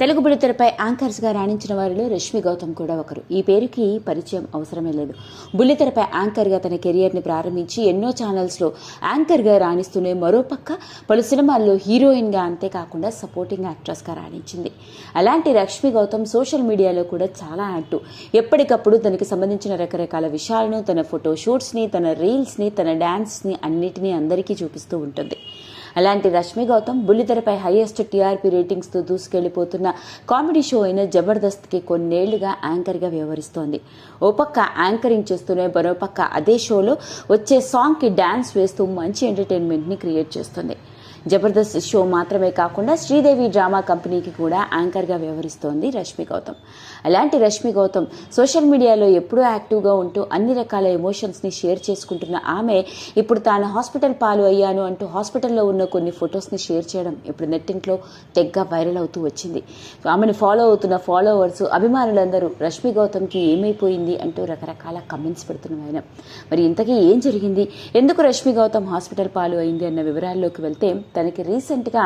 తెలుగు బుల్లితెరపై యాంకర్స్గా రాణించిన వారిలో రష్మి గౌతమ్ కూడా ఒకరు. ఈ పేరుకి పరిచయం అవసరమే లేదు. బుల్లితెరపై యాంకర్గా తన కెరియర్ని ప్రారంభించి ఎన్నో ఛానల్స్లో యాంకర్గా రాణిస్తూనే మరోపక్క పలు సినిమాల్లో హీరోయిన్గా అంతేకాకుండా సపోర్టింగ్ యాక్ట్రెస్గా రాణించింది. అలాంటి రష్మి గౌతమ్ సోషల్ మీడియాలో కూడా చాలా యాక్టివ్. ఎప్పటికప్పుడు తనకి సంబంధించిన రకరకాల విషయాలను తన ఫోటో షూట్స్ని తన రీల్స్ని తన డ్యాన్స్ని అన్నిటినీ అందరికీ చూపిస్తూ ఉంటుంది. అలాంటి రష్మి గౌతమ్ బుల్లితెరపై హైయెస్ట్ టీఆర్పీ రేటింగ్స్తో దూసుకెళ్ళిపోతున్న కామెడీ షో అయిన జబర్దస్త్కి కొన్నేళ్ళుగా యాంకర్గా వ్యవహరిస్తోంది. ఓ పక్క యాంకరింగ్ చేస్తూనే మరో పక్క అదే షోలో వచ్చే సాంగ్కి డ్యాన్స్ వేస్తూ మంచి ఎంటర్టైన్మెంట్ని క్రియేట్ చేస్తుంది. జబర్దస్త్ షో మాత్రమే కాకుండా శ్రీదేవి డ్రామా కంపెనీకి కూడా యాంకర్గా వ్యవహరిస్తోంది రష్మి గౌతమ్. అలాంటి రష్మి గౌతమ్ సోషల్ మీడియాలో ఎప్పుడూ యాక్టివ్గా ఉంటూ అన్ని రకాల ఎమోషన్స్ని షేర్ చేసుకుంటున్న ఆమె ఇప్పుడు తాను హాస్పిటల్ పాలు అయ్యాను అంటూ హాస్పిటల్లో ఉన్న కొన్ని ఫొటోస్ని షేర్ చేయడం ఇప్పుడు నెట్టింట్లో తెగ్గ వైరల్ అవుతూ వచ్చింది. ఆమెను ఫాలో అవుతున్న ఫాలోవర్స్ అభిమానులందరూ రష్మి గౌతమ్కి ఏమైపోయింది అంటూ రకరకాల కమెంట్స్ పెడుతున్న ఆయన. మరి ఇంతకీ ఏం జరిగింది? ఎందుకు రష్మి గౌతమ్ హాస్పిటల్ పాలు అయింది అన్న వివరాల్లోకి వెళ్తే తనకి రీసెంట్గా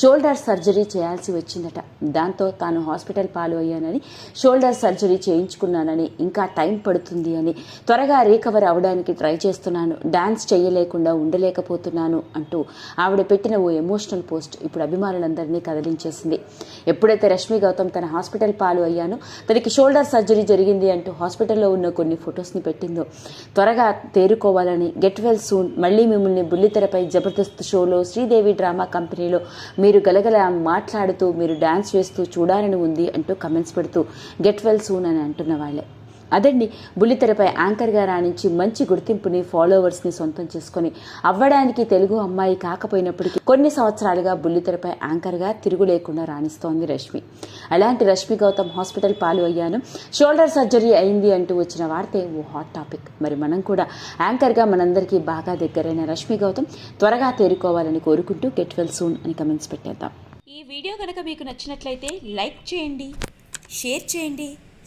షోల్డర్ సర్జరీ చేయాల్సి వచ్చిందట. దాంతో తాను హాస్పిటల్ పాలు అయ్యానని షోల్డర్ సర్జరీ చేయించుకున్నానని ఇంకా టైం పడుతుంది అని త్వరగా రీకవర్ అవడానికి ట్రై చేస్తున్నాను డాన్స్ చేయలేకుండా ఉండలేకపోతున్నాను అంటూ ఆవిడ పెట్టిన ఓ ఎమోషనల్ పోస్ట్ ఇప్పుడు అభిమానులందరినీ కదిలించేసింది. ఎప్పుడైతే రష్మి గౌతమ్ తన హాస్పిటల్ పాలు అయ్యానో తనకి షోల్డర్ సర్జరీ జరిగింది అంటూ హాస్పిటల్లో ఉన్న కొన్ని ఫొటోస్ని పెట్టిందో త్వరగా తేరుకోవాలని గెట్ వెల్ సూన్ మళ్ళీ మిమ్మల్ని బుల్లితెరపై జబర్దస్త్ షోలో శ్రీదేవి డ్రామా కంపెనీలో మీరు గలగల మాట్లాడుతూ మీరు డాన్స్ వేస్తూ చూడాలని ఉంది అంటూ కమెంట్స్ పెడుతూ గెట్ వెల్ సూన్ అని అంటున్న వాళ్ళే. అదండి బుల్లితెరపై యాంకర్గా రాణించి మంచి గుర్తింపుని ఫాలోవర్స్ని సొంతం చేసుకొని అవ్వడానికి తెలుగు అమ్మాయి కాకపోయినప్పటికీ కొన్ని సంవత్సరాలుగా బుల్లితెరపై యాంకర్గా తిరుగు లేకుండా రాణిస్తోంది రష్మి. అలాంటి రష్మి గౌతమ్ హాస్పిటల్ పాలు అయ్యాను. షోల్డర్ సర్జరీ అయింది అంటూ వచ్చిన వార్తే ఓ హాట్ టాపిక్. మరి మనం కూడా యాంకర్గా మనందరికీ బాగా దగ్గరైన రష్మి గౌతమ్ త్వరగా తేరుకోవాలని కోరుకుంటూ గెట్ వెల్ సూన్ అని కమెంట్స్ పెట్టేద్దాం. ఈ వీడియో కనుక మీకు నచ్చినట్లయితే లైక్ చేయండి షేర్ చేయండి.